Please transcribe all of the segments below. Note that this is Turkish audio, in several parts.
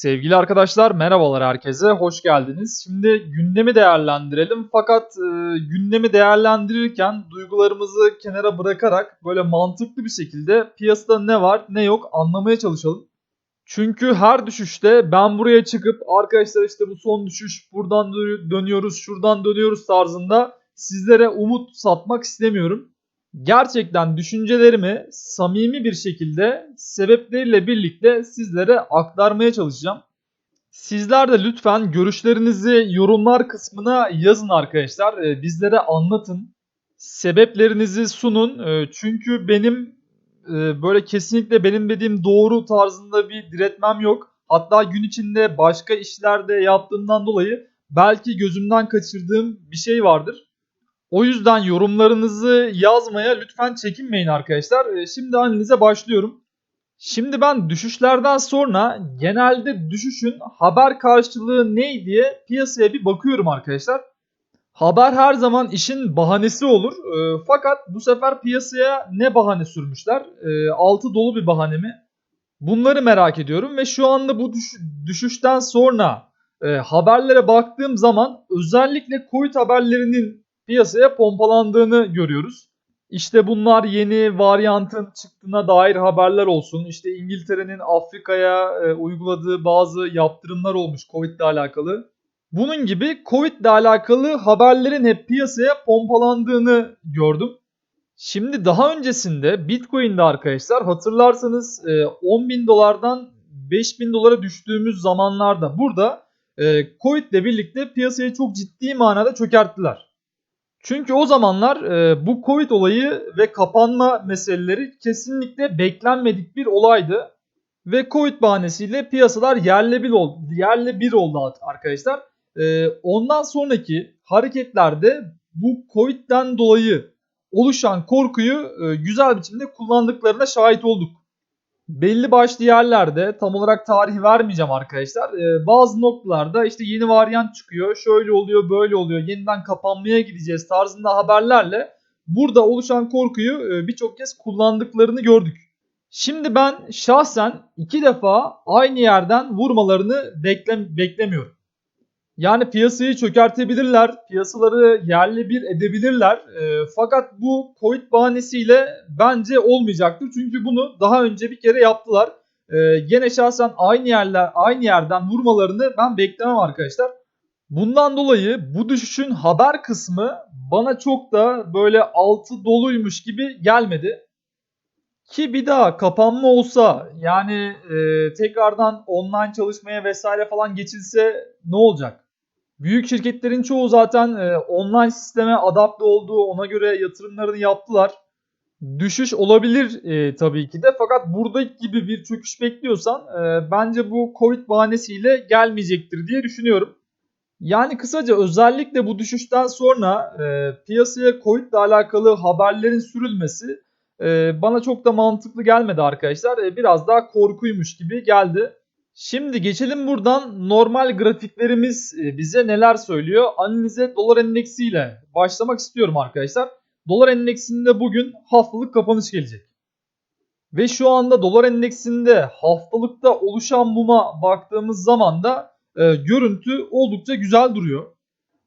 Sevgili arkadaşlar merhabalar herkese hoş geldiniz. Şimdi gündemi değerlendirelim fakat e, gündemi değerlendirirken duygularımızı kenara bırakarak böyle mantıklı bir şekilde piyasada ne var ne yok anlamaya çalışalım. Çünkü her düşüşte ben buraya çıkıp arkadaşlar işte bu son düşüş buradan dö- dönüyoruz şuradan dönüyoruz tarzında sizlere umut satmak istemiyorum. Gerçekten düşüncelerimi samimi bir şekilde sebepleriyle birlikte sizlere aktarmaya çalışacağım. Sizler de lütfen görüşlerinizi yorumlar kısmına yazın arkadaşlar. Ee, Bizlere anlatın. Sebeplerinizi sunun. Ee, Çünkü benim e, böyle kesinlikle benim dediğim doğru tarzında bir diretmem yok. Hatta gün içinde başka işlerde yaptığımdan dolayı belki gözümden kaçırdığım bir şey vardır. O yüzden yorumlarınızı yazmaya lütfen çekinmeyin arkadaşlar. Ee, Şimdi analize başlıyorum. Şimdi ben düşüşlerden sonra genelde düşüşün haber karşılığı ne diye piyasaya bir bakıyorum arkadaşlar. Haber her zaman işin bahanesi olur. Ee, fakat bu sefer piyasaya ne bahane sürmüşler? Ee, altı dolu bir bahane mi? Bunları merak ediyorum ve şu anda bu düş- düşüşten sonra e, haberlere baktığım zaman özellikle Covid haberlerinin piyasaya pompalandığını görüyoruz. İşte bunlar yeni varyantın çıktığına dair haberler olsun. İşte İngiltere'nin Afrika'ya e, uyguladığı bazı yaptırımlar olmuş Covid ile alakalı. Bunun gibi Covid ile alakalı haberlerin hep piyasaya pompalandığını gördüm. Şimdi daha öncesinde Bitcoin'de arkadaşlar hatırlarsanız e, 10 bin dolardan 5 bin dolara düştüğümüz zamanlarda burada e, Covid ile birlikte piyasayı çok ciddi manada çökerttiler. Çünkü o zamanlar e, bu Covid olayı ve kapanma meseleleri kesinlikle beklenmedik bir olaydı. Ve Covid bahanesiyle piyasalar yerle bir oldu, yerle bir oldu arkadaşlar. E, ondan sonraki hareketlerde bu Covid'den dolayı oluşan korkuyu e, güzel biçimde kullandıklarına şahit olduk. Belli başlı yerlerde tam olarak tarih vermeyeceğim arkadaşlar. e, bazı noktalarda işte yeni varyant çıkıyor, şöyle oluyor, böyle oluyor, yeniden kapanmaya gideceğiz tarzında haberlerle burada oluşan korkuyu e, birçok kez kullandıklarını gördük. Şimdi ben şahsen iki defa aynı yerden vurmalarını bekle beklemiyorum. Yani piyasayı çökertebilirler, piyasaları yerle bir edebilirler. E, fakat bu Covid bahanesiyle bence olmayacaktır. Çünkü bunu daha önce bir kere yaptılar. E, gene şahsen aynı yerler, aynı yerden vurmalarını ben beklemem arkadaşlar. Bundan dolayı bu düşüşün haber kısmı bana çok da böyle altı doluymuş gibi gelmedi. Ki bir daha kapanma olsa yani e, tekrardan online çalışmaya vesaire falan geçilse ne olacak? Büyük şirketlerin çoğu zaten e, online sisteme adapte oldu. Ona göre yatırımlarını yaptılar. Düşüş olabilir e, tabii ki de. Fakat buradaki gibi bir çöküş bekliyorsan e, bence bu Covid bahanesiyle gelmeyecektir diye düşünüyorum. Yani kısaca özellikle bu düşüşten sonra e, piyasaya Covid ile alakalı haberlerin sürülmesi e, bana çok da mantıklı gelmedi arkadaşlar. E, biraz daha korkuymuş gibi geldi. Şimdi geçelim buradan normal grafiklerimiz e, bize neler söylüyor. Analize dolar endeksiyle başlamak istiyorum arkadaşlar. Dolar endeksinde bugün haftalık kapanış gelecek. Ve şu anda dolar endeksinde haftalıkta oluşan muma baktığımız zaman da e, görüntü oldukça güzel duruyor.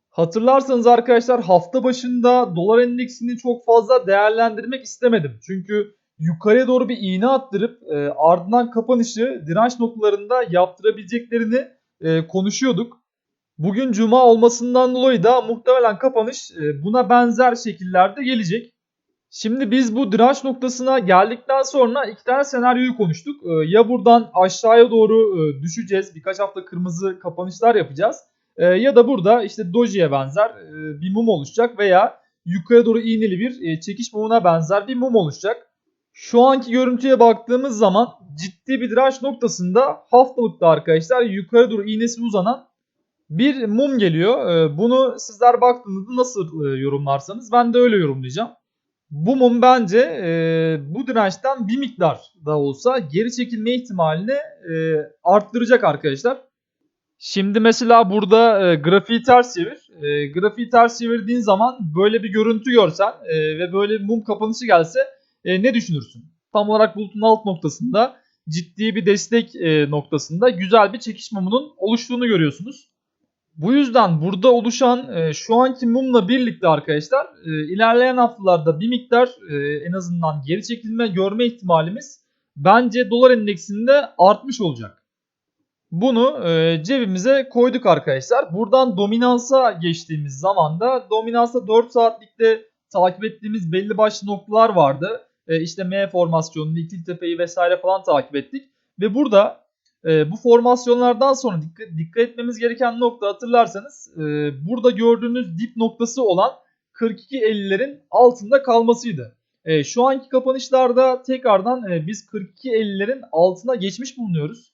Hatırlarsanız arkadaşlar hafta başında dolar endeksini çok fazla değerlendirmek istemedim. Çünkü yukarıya doğru bir iğne attırıp e, ardından kapanışı direnç noktalarında yaptırabileceklerini e, konuşuyorduk. Bugün cuma olmasından dolayı da muhtemelen kapanış e, buna benzer şekillerde gelecek. Şimdi biz bu direnç noktasına geldikten sonra iki tane senaryoyu konuştuk. E, ya buradan aşağıya doğru e, düşeceğiz. Birkaç hafta kırmızı kapanışlar yapacağız. E, ya da burada işte dojiye benzer e, bir mum oluşacak veya yukarı doğru iğneli bir e, çekiş mumuna benzer bir mum oluşacak. Şu anki görüntüye baktığımız zaman ciddi bir direnç noktasında haftalıkta arkadaşlar yukarı doğru iğnesi uzanan bir mum geliyor. Ee, Bunu sizler baktığınızda nasıl e, yorumlarsanız ben de öyle yorumlayacağım. Bu mum bence e, bu dirençten bir miktar da olsa geri çekilme ihtimalini e, arttıracak arkadaşlar. Şimdi mesela burada e, grafiği ters çevir. E, grafiği ters çevirdiğin zaman böyle bir görüntü görsen e, ve böyle mum kapanışı gelse e, ne düşünürsün? Tam olarak bulutun alt noktasında ciddi bir destek e, noktasında güzel bir çekişme mumunun oluştuğunu görüyorsunuz. Bu yüzden burada oluşan e, şu anki mumla birlikte arkadaşlar e, ilerleyen haftalarda bir miktar e, en azından geri çekilme görme ihtimalimiz bence dolar endeksinde artmış olacak. Bunu e, cebimize koyduk arkadaşlar. Buradan dominansa geçtiğimiz zaman da dominansa 4 saatlikte takip ettiğimiz belli başlı noktalar vardı. E, işte M formasyonunu, ikili tepeyi vesaire falan takip ettik. Ve burada e, bu formasyonlardan sonra dikkat, dikkat etmemiz gereken nokta hatırlarsanız e, burada gördüğünüz dip noktası olan 42.50'lerin altında kalmasıydı. E, şu anki kapanışlarda tekrardan e, biz 42.50'lerin altına geçmiş bulunuyoruz.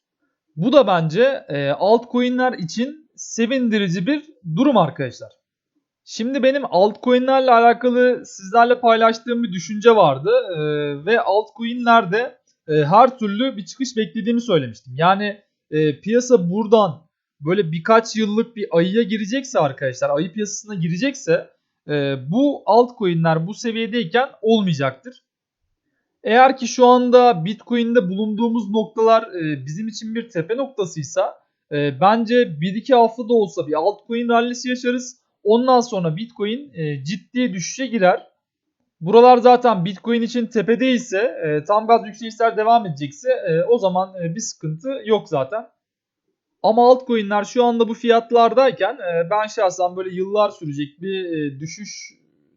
Bu da bence e, altcoin'ler için sevindirici bir durum arkadaşlar. Şimdi benim altcoin'lerle alakalı sizlerle paylaştığım bir düşünce vardı e, ve altcoin'lerde e, her türlü bir çıkış beklediğimi söylemiştim. Yani e, piyasa buradan böyle birkaç yıllık bir ayıya girecekse arkadaşlar, ayı piyasasına girecekse e, bu altcoin'ler bu seviyedeyken olmayacaktır. Eğer ki şu anda Bitcoin'de bulunduğumuz noktalar e, bizim için bir tepe noktasıysa e, bence 1-2 haftada olsa bir altcoin rallisi yaşarız. Ondan sonra Bitcoin e, ciddi düşüşe girer. Buralar zaten Bitcoin için tepe değilse e, tam gaz yükselişler devam edecekse e, o zaman e, bir sıkıntı yok zaten. Ama altcoin'ler şu anda bu fiyatlardayken e, ben şahsen böyle yıllar sürecek bir e, düşüş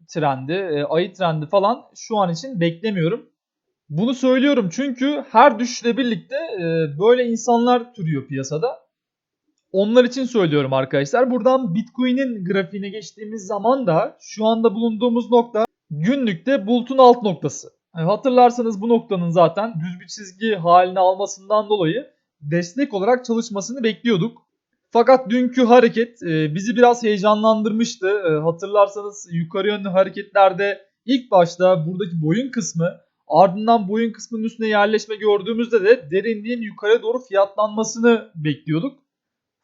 trendi, e, ayı trendi falan şu an için beklemiyorum. Bunu söylüyorum çünkü her düşüşle birlikte e, böyle insanlar türüyor piyasada. Onlar için söylüyorum arkadaşlar. Buradan Bitcoin'in grafiğine geçtiğimiz zaman da şu anda bulunduğumuz nokta günlükte bulutun alt noktası. Yani hatırlarsanız bu noktanın zaten düz bir çizgi haline almasından dolayı destek olarak çalışmasını bekliyorduk. Fakat dünkü hareket e, bizi biraz heyecanlandırmıştı. E, hatırlarsanız yukarı yönlü hareketlerde ilk başta buradaki boyun kısmı ardından boyun kısmının üstüne yerleşme gördüğümüzde de derinliğin yukarı doğru fiyatlanmasını bekliyorduk.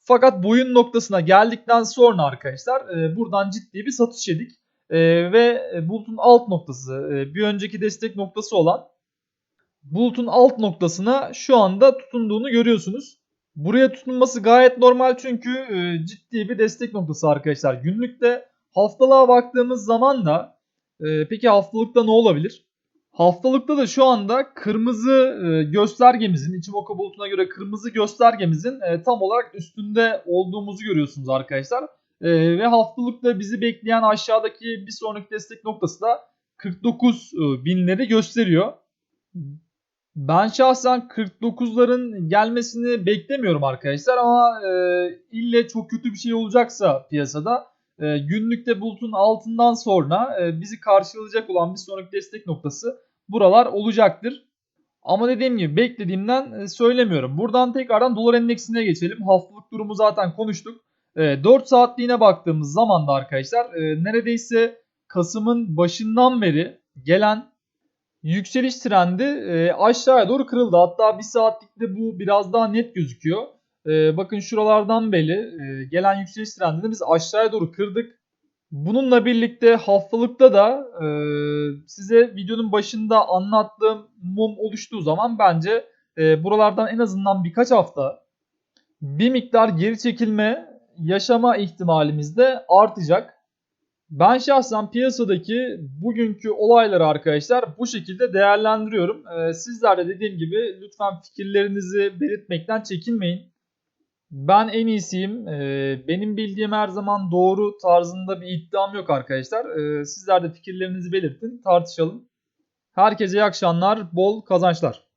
Fakat boyun noktasına geldikten sonra arkadaşlar e, buradan ciddi bir satış yedik. E, ve bulutun alt noktası e, bir önceki destek noktası olan bulutun alt noktasına şu anda tutunduğunu görüyorsunuz. Buraya tutunması gayet normal çünkü e, ciddi bir destek noktası arkadaşlar. Günlükte haftalığa baktığımız zaman da e, peki haftalıkta ne olabilir? Haftalıkta da şu anda kırmızı e, göstergemizin, Ichimoku bulutuna göre kırmızı göstergemizin e, tam olarak üstünde olduğumuzu görüyorsunuz arkadaşlar. E, ve haftalıkta bizi bekleyen aşağıdaki bir sonraki destek noktası da 49 e, binleri gösteriyor. Ben şahsen 49'ların gelmesini beklemiyorum arkadaşlar ama e, ille çok kötü bir şey olacaksa piyasada günlükte bulutun altından sonra bizi karşılayacak olan bir sonraki destek noktası buralar olacaktır. Ama dediğim gibi beklediğimden e, söylemiyorum. Buradan tekrardan dolar endeksine geçelim. Haftalık durumu zaten konuştuk. E, 4 saatliğine baktığımız zaman da arkadaşlar e, neredeyse Kasım'ın başından beri gelen yükseliş trendi e, aşağıya doğru kırıldı. Hatta bir saatlikte bu biraz daha net gözüküyor. E, bakın şuralardan belli e, gelen yükseliş trendini biz aşağıya doğru kırdık. Bununla birlikte haftalıkta da e, size videonun başında anlattığım mum oluştuğu zaman bence e, buralardan en azından birkaç hafta bir miktar geri çekilme yaşama ihtimalimiz de artacak. Ben şahsen piyasadaki bugünkü olayları arkadaşlar bu şekilde değerlendiriyorum. Ee, sizler de dediğim gibi lütfen fikirlerinizi belirtmekten çekinmeyin. Ben en iyisiyim. Ee, benim bildiğim her zaman doğru tarzında bir iddiam yok arkadaşlar. Ee, sizler de fikirlerinizi belirtin, tartışalım. Herkese iyi akşamlar, bol kazançlar.